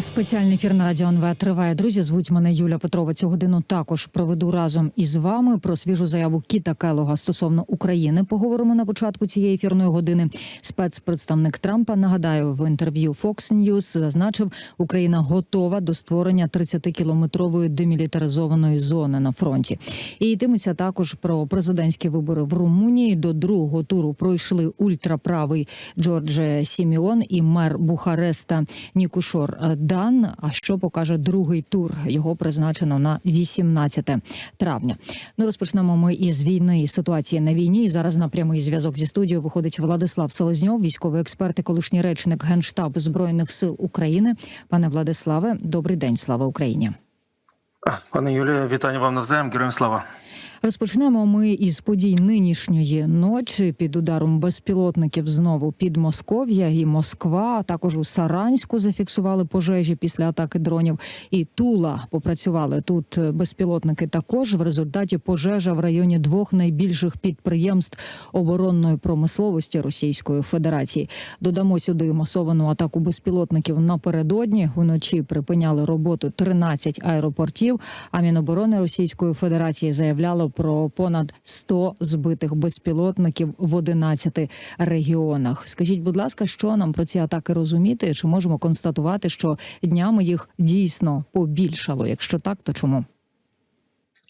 Спеціальний ефір на радіо НВ триває. Друзі, звуть мене Юля Петрова. Цю годину також проведу разом із вами про свіжу заяву Кіта Келога стосовно України. Поговоримо на початку цієї ефірної години. Спецпредставник Трампа нагадаю в інтерв'ю Fox News зазначив, Україна готова до створення 30-кілометрової демілітаризованої зони на фронті. І йтиметься також про президентські вибори в Румунії. До другого туру пройшли ультраправий Джордже Сіміон і мер Бухареста Нікушор Дан. А що покаже другий тур? Його призначено на 18 травня. Ну розпочнемо ми із війни і ситуації на війні. І зараз на прямий зв'язок зі студією виходить Владислав Селезньов, військовий експерт і колишній речник генштабу збройних сил України. Пане Владиславе, добрий день, слава Україні. Пане Юлія, вітання вам навзаєм, героям слава. Розпочнемо ми із подій нинішньої ночі під ударом безпілотників знову під Москов'я і Москва. а Також у Саранську зафіксували пожежі після атаки дронів. І Тула попрацювали тут безпілотники. Також в результаті пожежа в районі двох найбільших підприємств оборонної промисловості Російської Федерації. Додамо сюди масовану атаку безпілотників напередодні. Вночі припиняли роботу 13 аеропортів. А Міноборони Російської Федерації заявляло про понад 100 збитих безпілотників в 11 регіонах. Скажіть, будь ласка, що нам про ці атаки розуміти? Чи можемо констатувати, що днями їх дійсно побільшало? Якщо так, то чому?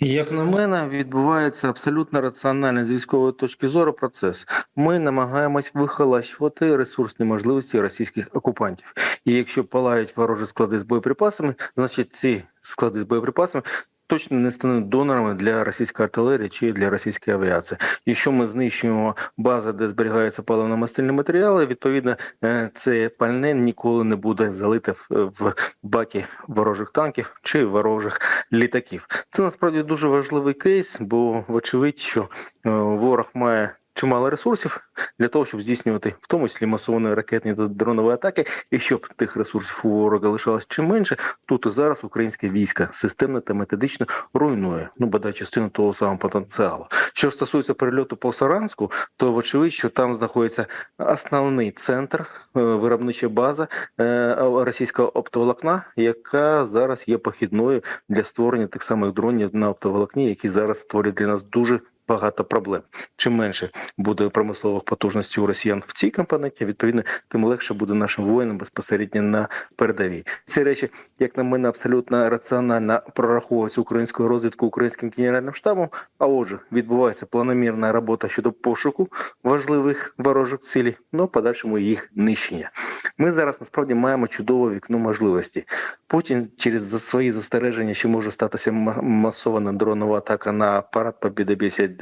Як на мене, відбувається абсолютно раціональний з військової точки зору процес. Ми намагаємось вихолащувати ресурсні можливості російських окупантів. І якщо палають ворожі склади з боєприпасами, значить ці склади з боєприпасами. Точно не стануть донорами для російської артилерії чи для російської авіації. Якщо ми знищуємо бази, де зберігаються паливно-мастильні матеріали, відповідно е, це пальне ніколи не буде залите в, баки ворожих танків чи ворожих літаків. Це насправді дуже важливий кейс, бо вочевидь, що е, ворог має. Чимало ресурсів для того, щоб здійснювати в тому числі масовані ракетні та дронові атаки, і щоб тих ресурсів у ворога лишалось чим менше, тут і зараз українське військо системно та методично руйнує ну бодай частину того самого потенціалу. Що стосується перельоту по Саранську, то вочевидь, що там знаходиться основний центр е, виробнича база е, російського оптоволокна, яка зараз є похідною для створення тих самих дронів на оптоволокні, які зараз створюють для нас дуже багато проблем. Чим менше буде промислових потужностей у росіян в цій компоненті, відповідно, тим легше буде нашим воїнам безпосередньо на передовій. Ці речі, як на мене, абсолютно раціонально прораховуються українською розвідкою українським генеральним штабом. А отже, відбувається планомірна робота щодо пошуку важливих ворожих цілей, ну подальшому їх нищення. Ми зараз насправді маємо чудове вікно можливості. Путін через свої застереження, що може статися масована дронова атака на парад Побіди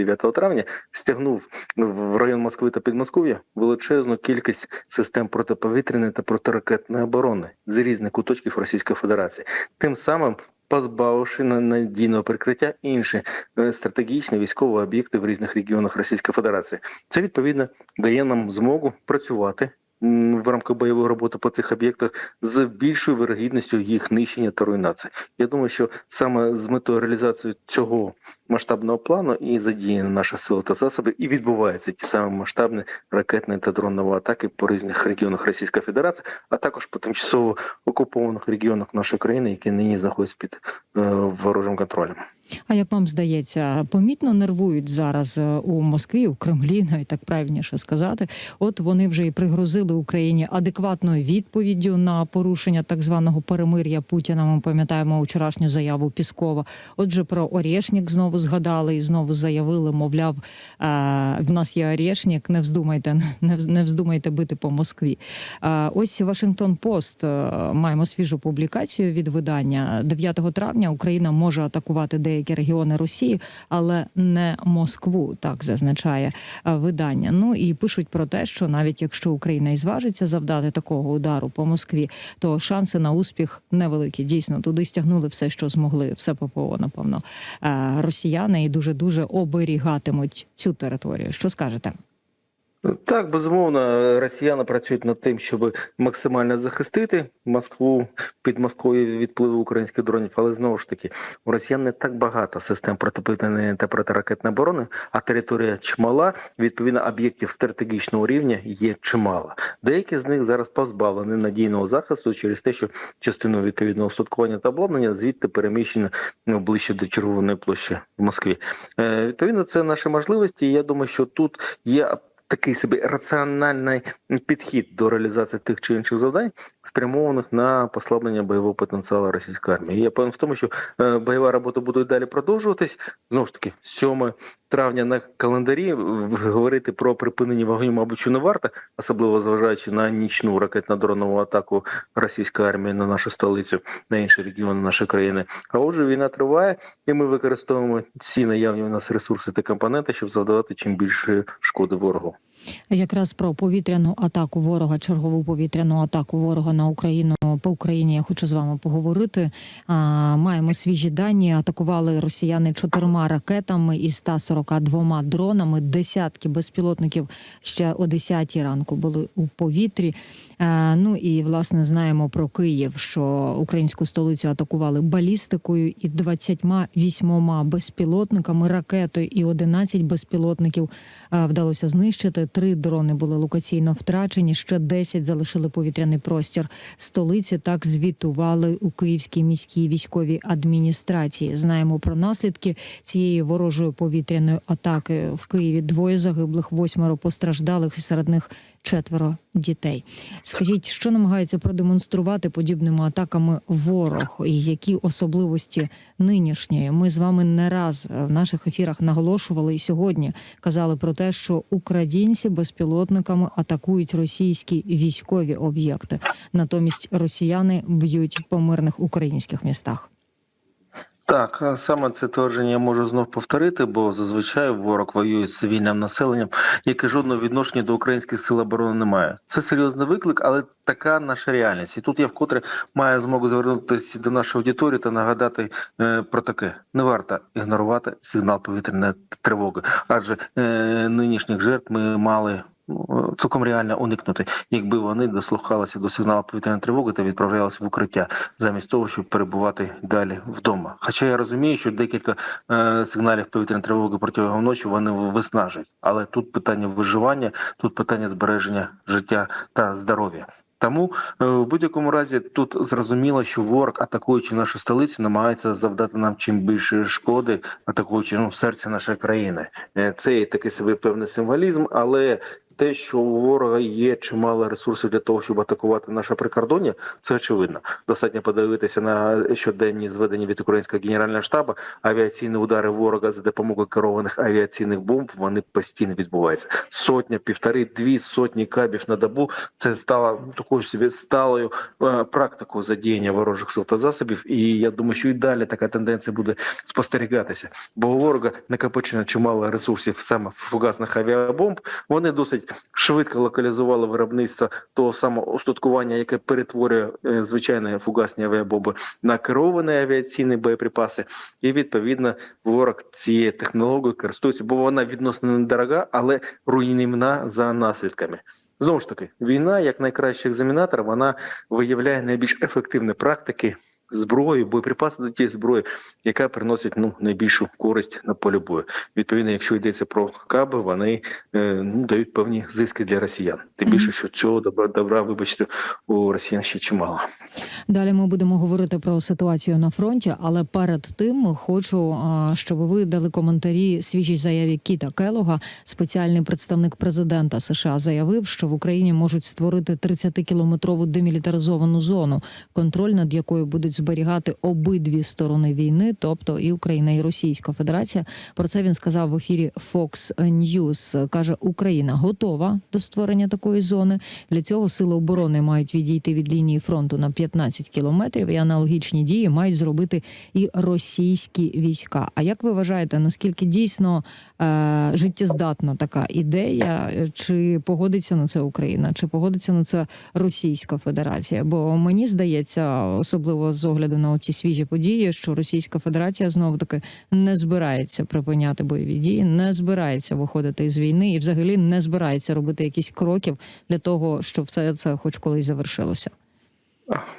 59 травня, стягнув в район Москви та Підмосков'я величезну кількість систем протиповітряної та протиракетної оборони з різних куточків Російської Федерації. Тим самим позбавивши на надійного прикриття інші е, стратегічні військові об'єкти в різних регіонах Російської Федерації. Це відповідно дає нам змогу працювати в рамках бойової роботи по цих об'єктах з більшою вирогідністю їх нищення та руйнації. Я думаю, що саме з метою реалізації цього масштабного плану і задіяні наші сили та засоби, і відбуваються ті самі масштабні ракетні та дронові атаки по різних регіонах Російської Федерації, а також по тимчасово окупованих регіонах нашої країни, які нині знаходяться під е, ворожим контролем. А як вам здається, помітно нервують зараз е, у Москві, у Кремлі, навіть так правильніше сказати. От вони вже і пригрозили Україні адекватною відповіддю на порушення так званого перемир'я Путіна. Ми пам'ятаємо вчорашню заяву Піскова. Отже, про Орєшнік знову згадали і знову заявили, мовляв, е, в нас є Орєшнік, не вздумайте, не вз- не вздумайте бити по Москві. Е, Ось Вашингтон Пост е, маємо свіжу публікацію від видання 9 травня. Україна може атакувати деякі регіони Росії, але не Москву. Так зазначає видання. Ну і пишуть про те, що навіть якщо Україна зважиться завдати такого удару по Москві, то шанси на успіх невеликі. Дійсно, туди стягнули все, що змогли, все ППО, напевно. Е, Росіяни і дуже дуже оберігатимуть цю територію. Що скажете? Так, безумовно, росіяни працюють над тим, щоб максимально захистити Москву під Москвою від впливу українських дронів. Але знову ж таки, у росіян не так багато систем протиповітряної та протиракетної оборони, а територія чимала. Відповідно, об'єктів стратегічного рівня є чимало. Деякі з них зараз позбавлені надійного захисту через те, що частину відповідного устаткування та обладнання звідти переміщено ну, ближче до Червоної площі в Москві. Е, відповідно, це наші можливості. Я думаю, що тут є такий собі раціональний підхід до реалізації тих чи інших завдань, спрямованих на послаблення бойового потенціалу російської армії. Я певен в тому, що е, бойова робота буде далі продовжуватись. Знову ж таки, 7 травня на календарі говорити про припинення вогню, мабуть, не варто, особливо зважаючи на нічну ракетно-дронову атаку російської армії на нашу столицю, на інші регіони нашої країни. А отже, війна триває, і ми використовуємо всі наявні у нас ресурси та компоненти, щоб завдавати чим більше шкоди ворогу. Якраз про повітряну атаку ворога, чергову повітряну атаку ворога на Україну по Україні. Я хочу з вами поговорити. Маємо свіжі дані. Атакували росіяни чотирма ракетами і 142 дронами. Десятки безпілотників ще о 10 ранку були у повітрі. Ну і власне знаємо про Київ, що українську столицю атакували балістикою і 28 безпілотниками, ракетою і 11 безпілотників вдалося знищити. Три дрони були локаційно втрачені. Ще 10 залишили повітряний простір столиці. Так звітували у Київській міській військовій адміністрації. Знаємо про наслідки цієї ворожої повітряної атаки в Києві. Двоє загиблих, восьмеро постраждалих, і серед них четверо дітей. Скажіть, що намагається продемонструвати подібними атаками ворог, і які особливості нинішньої? Ми з вами не раз в наших ефірах наголошували і сьогодні казали про те, що українці безпілотниками атакують російські військові об'єкти. Натомість росіяни б'ють по мирних українських містах. Так, саме це твердження я можу знов повторити, бо зазвичай ворог воює з цивільним населенням, яке жодного відношення до українських сил оборони не має. Це серйозний виклик, але така наша реальність. І тут я вкотре маю змогу звернутися до нашої аудиторії та нагадати е, про таке: не варто ігнорувати сигнал повітряної тривоги, адже е, нинішніх жертв ми мали. Ну, Цілком реально уникнути, якби вони дослухалися до сигналу повітряної тривоги та відправлялися в укриття, замість того, щоб перебувати далі вдома. Хоча я розумію, що декілька е, сигналів повітряної тривоги протягом ночі вони виснажують, але тут питання виживання, тут питання збереження життя та здоров'я. Тому е, в будь-якому разі тут зрозуміло, що ворог, атакуючи нашу столицю, намагається завдати нам чим більше шкоди, атакуючи ну серце нашої країни. Е, Це такий собі певний символізм, але те, що у ворога є чимало ресурсів для того, щоб атакувати наше прикордоння, це очевидно. Достатньо подивитися на щоденні зведення від українського генерального штабу. Авіаційні удари ворога за допомогою керованих авіаційних бомб вони постійно відбуваються. Сотня, півтори, дві сотні кабів на добу. Це стало такою собі сталою е, практикою задіяння ворожих сил та засобів. І я думаю, що і далі така тенденція буде спостерігатися. Бо у ворога накопичено чимало ресурсів саме фугасних авіабомб. Вони досить швидко локалізували виробництво того самого устаткування, яке перетворює е, звичайні фугасні авіабомби на керовані авіаційні боєприпаси. І відповідно ворог цією технологією користується, бо вона відносно недорога, але руйнівна за наслідками. Знову ж таки, війна, як найкращий екзаменатор, вона виявляє найбільш ефективні практики. Зброї, боєприпаси до тієї зброї, яка приносить ну найбільшу користь на полі бою. Відповідно, якщо йдеться про каби, вони е, ну дають певні зиски для росіян. Тим більше, що цього добра, добра, вибачте, у росіян ще чимало. Далі ми будемо говорити про ситуацію на фронті, але перед тим хочу, щоб ви дали коментарі свіжій заяві Кіта Келога. Спеціальний представник президента США заявив, що в Україні можуть створити 30-кілометрову демілітаризовану зону, контроль над якою будуть зберігати обидві сторони війни, тобто і Україна, і Російська Федерація. Про це він сказав в ефірі Fox News. каже, Україна готова до створення такої зони. Для цього сили оборони мають відійти від лінії фронту на 15 кілометрів, і аналогічні дії мають зробити і російські війська. А як ви вважаєте, наскільки дійсно е, життєздатна така ідея? Чи погодиться на це Україна, чи погодиться на це Російська Федерація? Бо мені здається, особливо з огляду на оці свіжі події, що Російська Федерація знову таки не збирається припиняти бойові дії, не збирається виходити із війни і, взагалі, не збирається робити якісь кроків для того, щоб все це хоч колись завершилося.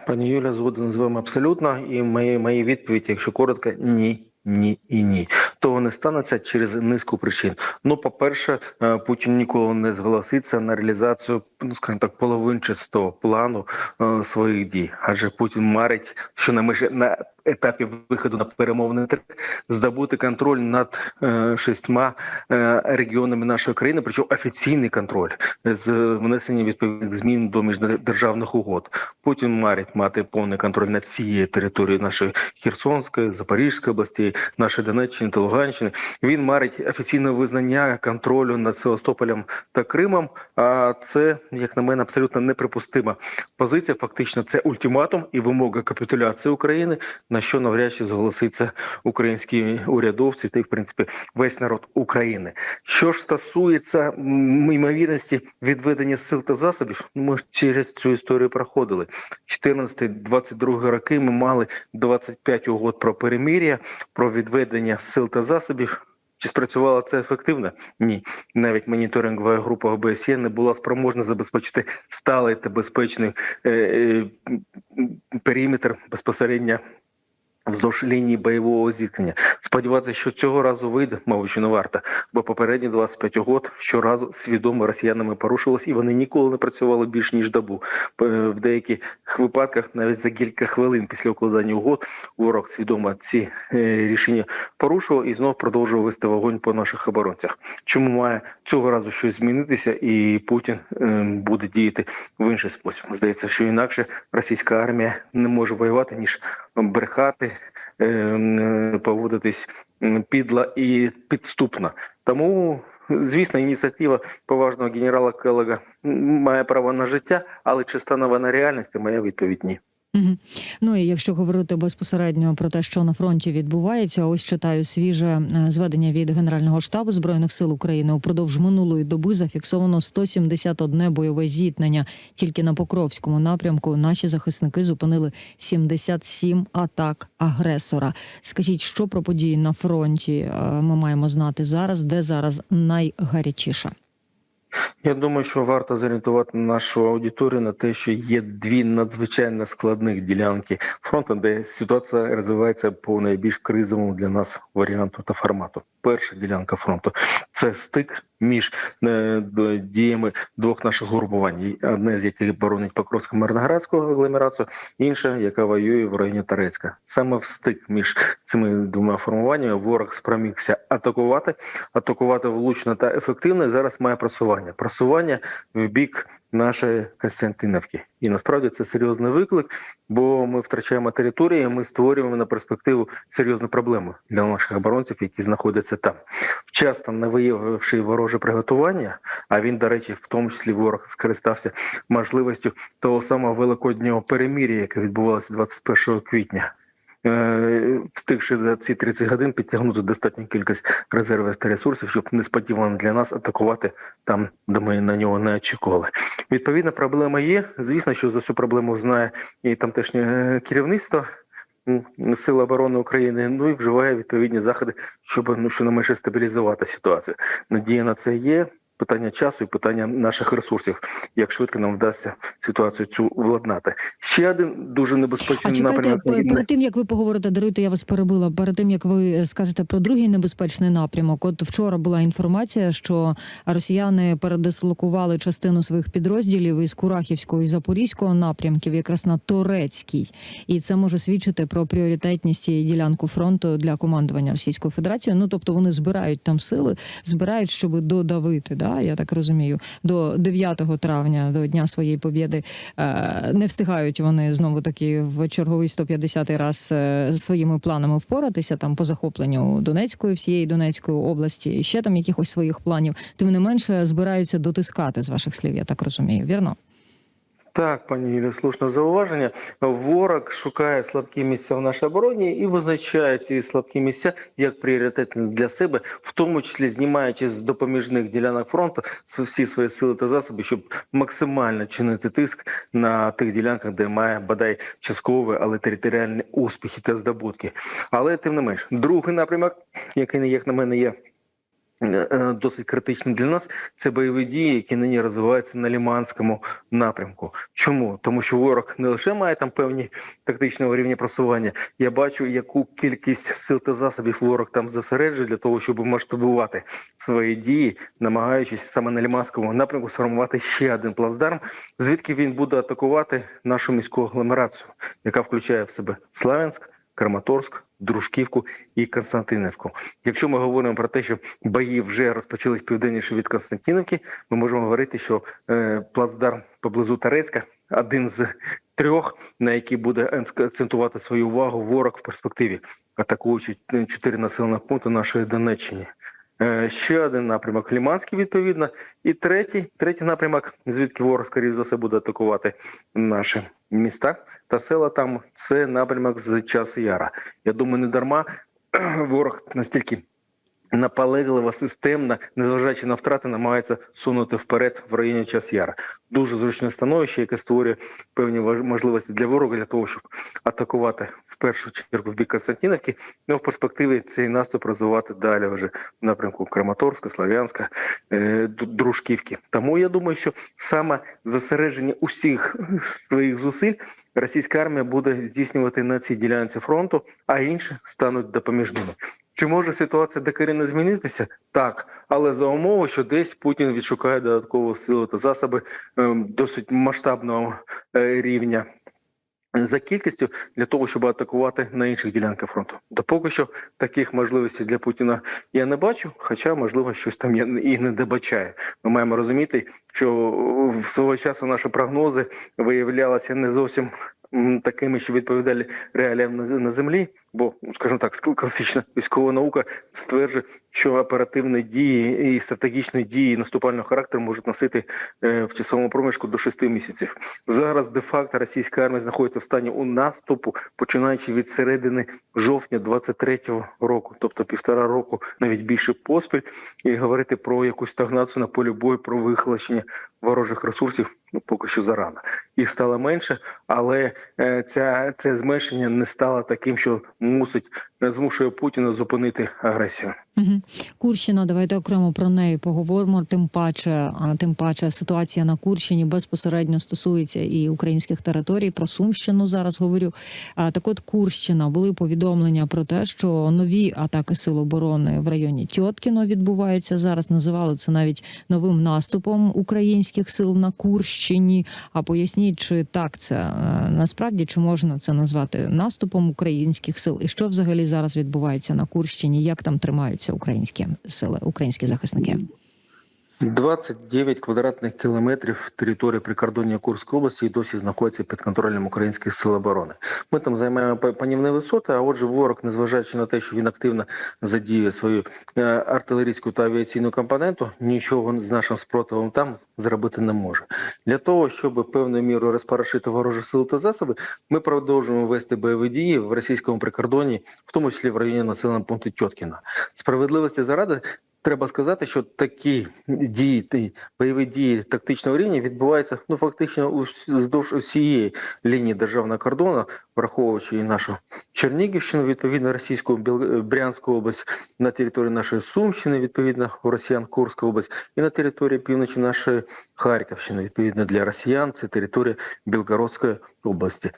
Пані Юля, згоден з вами абсолютно. І мої, відповідь, відповіді, якщо коротко, ні. Ні і ні, того не станеться через низку причин. Ну, по-перше, е, Путін ніколи не зголоситься на реалізацію, ну скажімо так, половинчастого плану е, своїх дій. Адже Путін марить, що на межі на етапі виходу на перемовний здобути контроль над е, шістьма е, регіонами нашої країни, причому офіційний контроль з внесенням відповідних змін до міждержавних угод. Путін марить мати повний контроль над всією територією нашої Херсонської, Запорізької області, нашої Донеччини та Луганщини. Він марить офіційне визнання контролю над Севастополем та Кримом. А це, як на мене, абсолютно неприпустима позиція. Фактично, це ультиматум і вимога капітуляції України, на що навряд чи зголоситься українські урядовці та й в принципі весь народ України. Що ж стосується ймовірності відведення сил та засобів, ми через цю історію проходили. 14-22 роки ми мали 25 угод про перемир'я, про відведення сил та засобів. Чи спрацювало це ефективно? Ні, навіть моніторингова група ОБСЄ не була спроможна забезпечити сталий та безпечний е, е, периметр безпосередньо вздовж лінії бойового зіткнення. Сподіватися, що цього разу вийде, мабуть, не варто, бо попередні 25 угод щоразу свідомо росіянами порушились, і вони ніколи не працювали більш ніж добу. Е, В деяких випадках навіть за кілька хвилин після укладання угод ворог свідомо ці е, рішення порушував і знов продовжував вести вогонь по наших оборонцях. Чому має цього разу щось змінитися, і Путін е, буде діяти в інший спосіб? Здається, що інакше російська армія не може воювати ніж брехати, поводитись підла і підступно. Тому. Звісно, ініціатива поважного генерала Келега має право на життя, але чи стане вона реальністю, моя відповідь ні. Угу. Ну і якщо говорити безпосередньо про те, що на фронті відбувається, ось читаю свіже е, зведення від Генерального штабу збройних сил України. Упродовж минулої доби зафіксовано 171 бойове зіткнення. Тільки на Покровському напрямку наші захисники зупинили 77 атак агресора. Скажіть, що про події на фронті е, ми маємо знати зараз, де зараз найгарячіше? Я думаю, що варто зорієнтувати нашу аудиторію на те, що є дві надзвичайно складних ділянки фронту, де ситуація розвивається по найбільш кризовому для нас варіанту та формату. Перша ділянка фронту це стик між е, діями двох наших групувань, одне з яких боронить Покровську Мирноградську агломерацію, інша, яка воює в районі Тарецька. Саме в стик між цими двома формуваннями ворог спромігся атакувати, атакувати влучно та ефективно. і Зараз має просування. Просування в бік нашої Костянтинівки. І насправді це серйозний виклик, бо ми втрачаємо території, ми створюємо на перспективу серйозну проблему для наших оборонців, які знаходяться там. Вчасно не виявивши вороже приготування, а він, до речі, в тому числі ворог скористався можливістю того самого великоднього перемір'я, яке відбувалося 21 квітня. Е, Встигши за ці 30 годин підтягнути достатню кількість резервів та ресурсів, щоб несподівано для нас атакувати там, де ми на нього не очікували. Відповідно, проблема є. Звісно, що за цю проблему знає і тамтешнє е, керівництво. Сил оборони України, ну і вживає відповідні заходи, щоб ну щонайменше стабілізувати ситуацію. Надія на це є. Питання часу і питання наших ресурсів, як швидко нам вдасться ситуацію цю владнати. Ще один дуже А небезпечний чекайте, напрямок. перед тим як ви поговорите, даруйте, я вас перебила. Перед тим як ви е, скажете про другий небезпечний напрямок, от вчора була інформація, що росіяни передислокували частину своїх підрозділів із Курахівського і Запорізького напрямків, якраз на Турецький, і це може свідчити про пріоритетність цієї ділянку фронту для командування Російської Федерації. Ну тобто вони збирають там сили, збирають, щоб додавити. Да, я так розумію, до 9 травня, до дня своєї побєди, е, не встигають вони знову таки в черговий 150 раз е, своїми планами впоратися там по захопленню Донецької, всієї Донецької області, ще там якихось своїх планів. Тим не менше збираються дотискати з ваших слів. Я так розумію, вірно? Так, пані Юлі, слушне зауваження. Ворог шукає слабкі місця в нашій обороні і визначає ці слабкі місця як пріоритетні для себе, в тому числі знімаючи з допоміжних ділянок фронту всі свої сили та засоби, щоб максимально чинити тиск на тих ділянках, де має бодай часткові, але територіальні успіхи та здобутки. Але тим не менш, другий напрямок, який як на мене є. Е, Досить критичним для нас це бойові дії, які нині розвиваються на Ліманському напрямку. Чому? Тому що ворог не лише має там певні тактичного рівня просування. Я бачу, яку кількість сил та засобів ворог там зосереджує для того, щоб масштабувати свої дії, намагаючись саме на Ліманському напрямку сформувати ще один плацдарм, звідки він буде атакувати нашу міську агломерацію, яка включає в себе Славянськ. Краматорськ, Дружківку і Константинівку. Якщо ми говоримо про те, що бої вже розпочались південніше від Константинівки, ми можемо говорити, що е, плацдарм поблизу Тарецька один з трьох, на який буде акцентувати свою увагу ворог в перспективі, атакуючи чотири населених пункти нашої Донеччини. Е, Ще один напрямок Ліманський, відповідно, і третій, третій напрямок, звідки ворог, скоріш за все, буде атакувати наші міста та села. Там це напрямок з часу яра. Я думаю, не дарма ворог настільки наполегливо, системно, незважаючи на втрати, намагається сунути вперед в районі час яра. Дуже зручне становище, яке створює певні можливості для ворога для того, щоб атакувати в першу чергу в бік Константинівки, ну в перспективі цей наступ розвивати далі вже в напрямку Краматорська, Слав'янська, е, Дружківки. Тому я думаю, що саме зосередження усіх своїх зусиль російська армія буде здійснювати на цій ділянці фронту, а інші стануть допоміжними. Чи може ситуація докорінно змінитися? Так, але за умови, що десь Путін відшукає додаткову силу та засоби ем, досить масштабного е, рівня. За кількістю для того, щоб атакувати на інших ділянках фронту, то поки що таких можливостей для Путіна я не бачу. Хоча, можливо, щось там я і не добачаю. Ми маємо розуміти, що в свого часу наші прогнози виявлялися не зовсім такими, що відповідали реаліям на на землі. Бо, скажімо так, класична військова наука стверджує, що оперативні дії і стратегічні дії наступального характеру можуть носити е, в часовому проміжку до 6 місяців. Зараз де-факто російська армія знаходиться в стані у наступу, починаючи від середини жовтня 23-го року, тобто півтора року, навіть більше поспіль, і говорити про якусь стагнацію на полі бою, про вихолощення ворожих ресурсів, ну поки що зарано. Їх стало менше, але е, ця це зменшення не стало таким, що мусить змушує Путіна зупинити агресію. Угу. Курщина, давайте окремо про неї поговоримо. Тим паче, тим паче ситуація на Курщині безпосередньо стосується і українських територій. Про Сумщину зараз говорю. Так, от Курщина були повідомлення про те, що нові атаки сил оборони в районі Тьоткіно відбуваються зараз. Називали це навіть новим наступом українських сил на Курщині. А поясніть, чи так це насправді чи можна це назвати наступом українських сил, і що взагалі зараз відбувається на Курщині? Як там тримаються українські сили, українські захисники? 29 квадратних кілометрів території прикордоння Курської області і досі знаходиться під контролем українських сил оборони. Ми там займаємо па- панівні висоти. А отже, ворог, незважаючи на те, що він активно задіює свою е, артилерійську та авіаційну компоненту, нічого з нашим спротивом там зробити не може. Для того щоб певною мірою розпорошити ворожі сили та засоби, ми продовжуємо вести бойові дії в російському прикордоні, в тому числі в районі населеного пункту Тьоткіна. Справедливості заради. Треба сказати, що такі дії, бойові дії тактичного рівня відбуваються ну фактично уздовж усієї лінії державного кордону, враховуючи і нашу Чернігівщину, відповідно російську Брянську область, на території нашої Сумщини, відповідно Росіян Курська область, і на території півночі нашої Харківщини, відповідно для Росіян, це територія Білгородської області.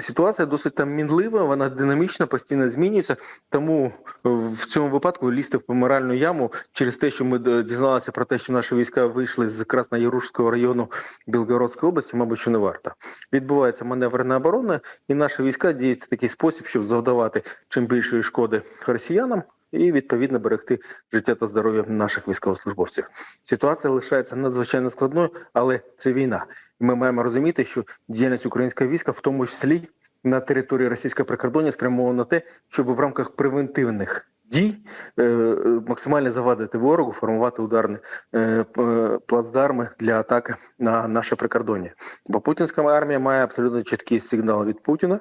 Ситуація досить там мінлива, вона динамічна, постійно змінюється. Тому в цьому випадку лізти в помиральну яму через те, що ми е, дізналися про те, що наші війська вийшли з Красноярушського району Білгородської області, мабуть, що не варто. Відбувається маневрена оборона, і наші війська діють в такий спосіб, щоб завдавати чим більшої шкоди росіянам. І відповідно берегти життя та здоров'я наших військовослужбовців. Ситуація лишається надзвичайно складною, але це війна. Ми маємо розуміти, що діяльність українського війська, в тому числі на території російського прикордоння, спрямована на те, щоб в рамках превентивних дій, е, е, максимально завадити ворогу, формувати ударні е, плацдарми для атаки на наше прикордоння. Бо путінська армія має абсолютно чіткий сигнал від Путіна.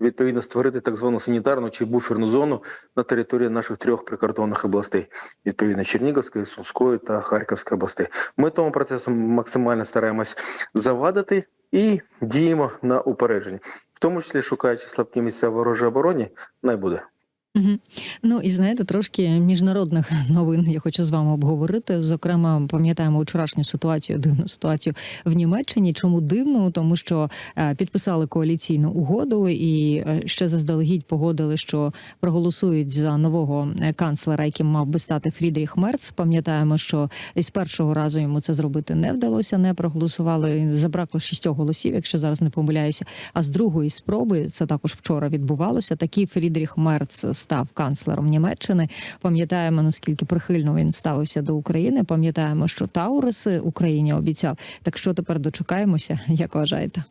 Відповідно, створити так звану санітарну чи буферну зону на території наших трьох прикордонних областей, відповідно Чернігівської, Сумської та Харківської областей. Ми тому процесу максимально стараємось завадити і діємо на упередження, в тому числі шукаючи слабкі місця в ворожій обороні, не буде. Угу. Ну і знаєте, трошки міжнародних новин я хочу з вами обговорити. Зокрема, пам'ятаємо вчорашню ситуацію, дивну ситуацію в Німеччині. Чому дивну? Тому що е, підписали коаліційну угоду і е, ще заздалегідь погодили, що проголосують за нового е, канцлера, яким мав би стати Фрідріх Мерц. Пам'ятаємо, що із першого разу йому це зробити не вдалося, не проголосували. Забракло шістьох голосів, якщо зараз не помиляюся. А з другої спроби це також вчора відбувалося. Такий Фрідріх Мерц став канцлером Німеччини. Пам'ятаємо наскільки прихильно він ставився до України. Пам'ятаємо, що Тауриси Україні обіцяв. Так що тепер дочекаємося, як вважаєте?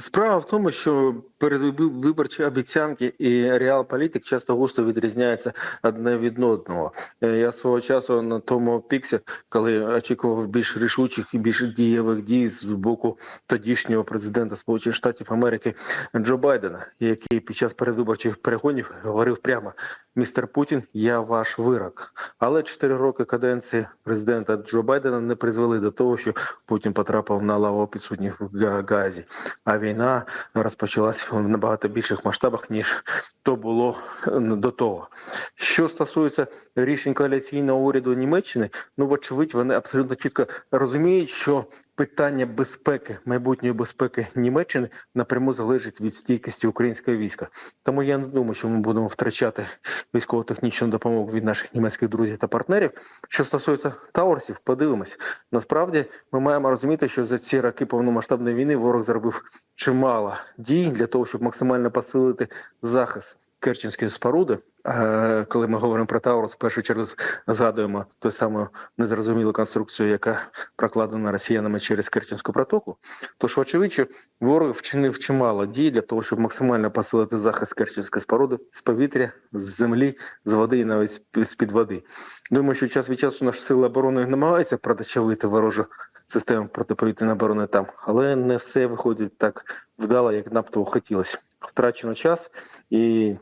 Справа в тому, що передвиборчі обіцянки і реал-політик часто густо відрізняються одне від одного. Е, Я свого часу на тому піксі, коли очікував більш рішучих і більш дієвих дій з боку тодішнього президента Сполучених Штатів Америки Джо Байдена, який під час передвиборчих перегонів говорив прямо: містер Путін, я ваш вирок. Але чотири роки каденції президента Джо Байдена не призвели до того, що Путін потрапив на лаву підсудніх в Газі. А війна розпочалась в набагато більших масштабах ніж то було е, до того. Що стосується рішень коаліційного уряду Німеччини, ну вочевидь, вони абсолютно чітко розуміють, що питання безпеки, майбутньої безпеки Німеччини напряму залежить від стійкості українського війська. Тому я не думаю, що ми будемо втрачати військово-технічну допомогу від наших німецьких друзів та партнерів. Що стосується Таурсів, подивимось. Насправді ми маємо розуміти, що за ці роки повномасштабної війни ворог зробив чимало дій для того, щоб максимально посилити захист. Керченської споруди, Е, коли ми говоримо про Таурус, в першу чергу згадуємо ту саму незрозумілу конструкцію, яка прокладена росіянами через Керченську протоку. Тож, вочевидь, що ворог вчинив чимало дій для того, щоб максимально посилити захист Керченської споруди з повітря, з землі, з води і навіть з під води. Думаю, що час від часу наші сили оборони намагаються продачавити ворожу систему протиповітряної оборони там, але не все виходить так вдало, як нам того хотілося. Втрачено час і.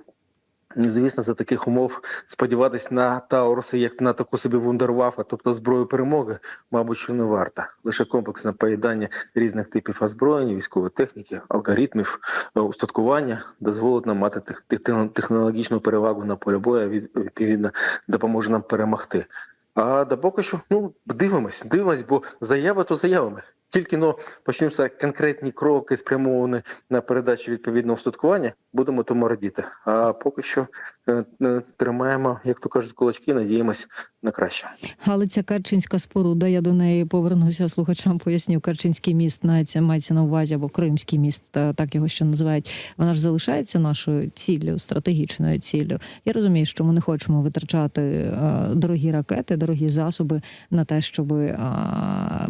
Звісно, за таких умов сподіватись на Тауруси як на таку собі вундервафа, тобто зброю перемоги, мабуть, що не варто. Лише комплексне поєднання різних типів озброєння, військової техніки, алгоритмів, е, устаткування дозволить нам мати тех- тех- технологічну перевагу на полі бою, від- відповідно допоможе нам перемогти. А до поки що ну дивимось, дивимось, бо заяви то заявами. Тільки но почнуться конкретні кроки, спрямовані на передачу відповідного устаткування, будемо тому радіти. А поки що е, е, тримаємо, як то кажуть, кулачки, надіємось на краще. Але ця Керченська споруда, я до неї повернуся слухачам, поясню. Керченський міст мається, мається на увазі, або Кримський міст, так його ще називають. Вона ж залишається нашою ціллю, стратегічною ціллю. Я розумію, що ми не хочемо витрачати е, дорогі ракети, дорогі засоби на те, щоб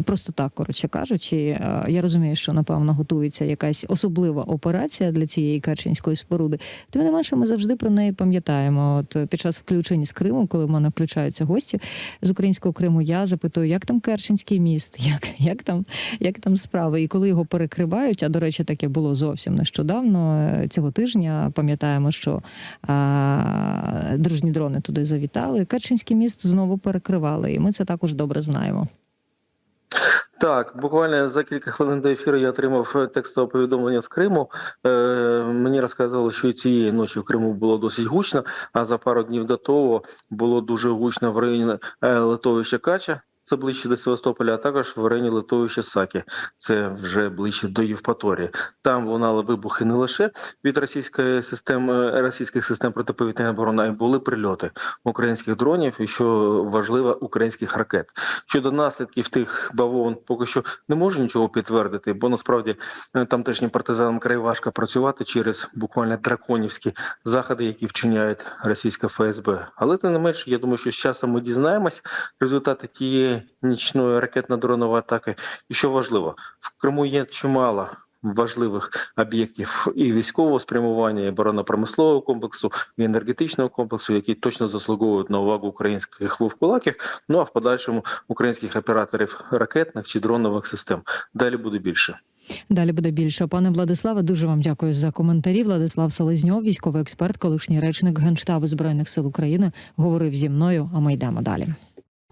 просто так, коротше кажучи, е, я розумію, що напевно готується якась особлива операція для цієї Керченської споруди. Тим не менше, ми завжди про неї пам'ятаємо. От е, під час включення з Криму, коли в мене включаються гості з українського Криму, я запитую, як там Керченський міст, як, як там, як там справи, і коли його перекривають. А до речі, таке було зовсім нещодавно е, цього тижня. Пам'ятаємо, що а, дружні дрони туди завітали. Керченський міст знову перекривали, і ми це також добре знаємо. Так, буквально за кілька хвилин до ефіру я отримав текстове повідомлення з Криму. Е, мені розказали, що цієї ночі в Криму було досить гучно, а за пару днів до того було дуже гучно в районі е, литовища Кача. Це ближче до Севастополя, а також в районі литовища Сакі. Це вже ближче до Євпаторії. Там лунали вибухи не лише від російської системи російських систем протиповітряної оборони, а й були прильоти українських дронів і що важливо, українських ракет. Щодо наслідків тих бавовн, поки що не можу нічого підтвердити, бо насправді е, тамтешнім партизанам край важко працювати через буквально драконівські заходи, які вчиняють російська ФСБ. Але тим не менш, я думаю, що з часом ми дізнаємось результати тієї нічної ракетно-дронової атаки. І що важливо, в Криму є чимало важливих об'єктів і військового спрямування, і оборонно-промислового комплексу, і енергетичного комплексу, які точно заслуговують на увагу українських вовкулаків. Ну а в подальшому українських операторів ракетних чи дронових систем. Далі буде більше. Далі буде більше. Пане Владиславе, дуже вам дякую за коментарі. Владислав Селезньов, військовий експерт, колишній речник Генштабу збройних сил України, говорив зі мною. А ми йдемо далі.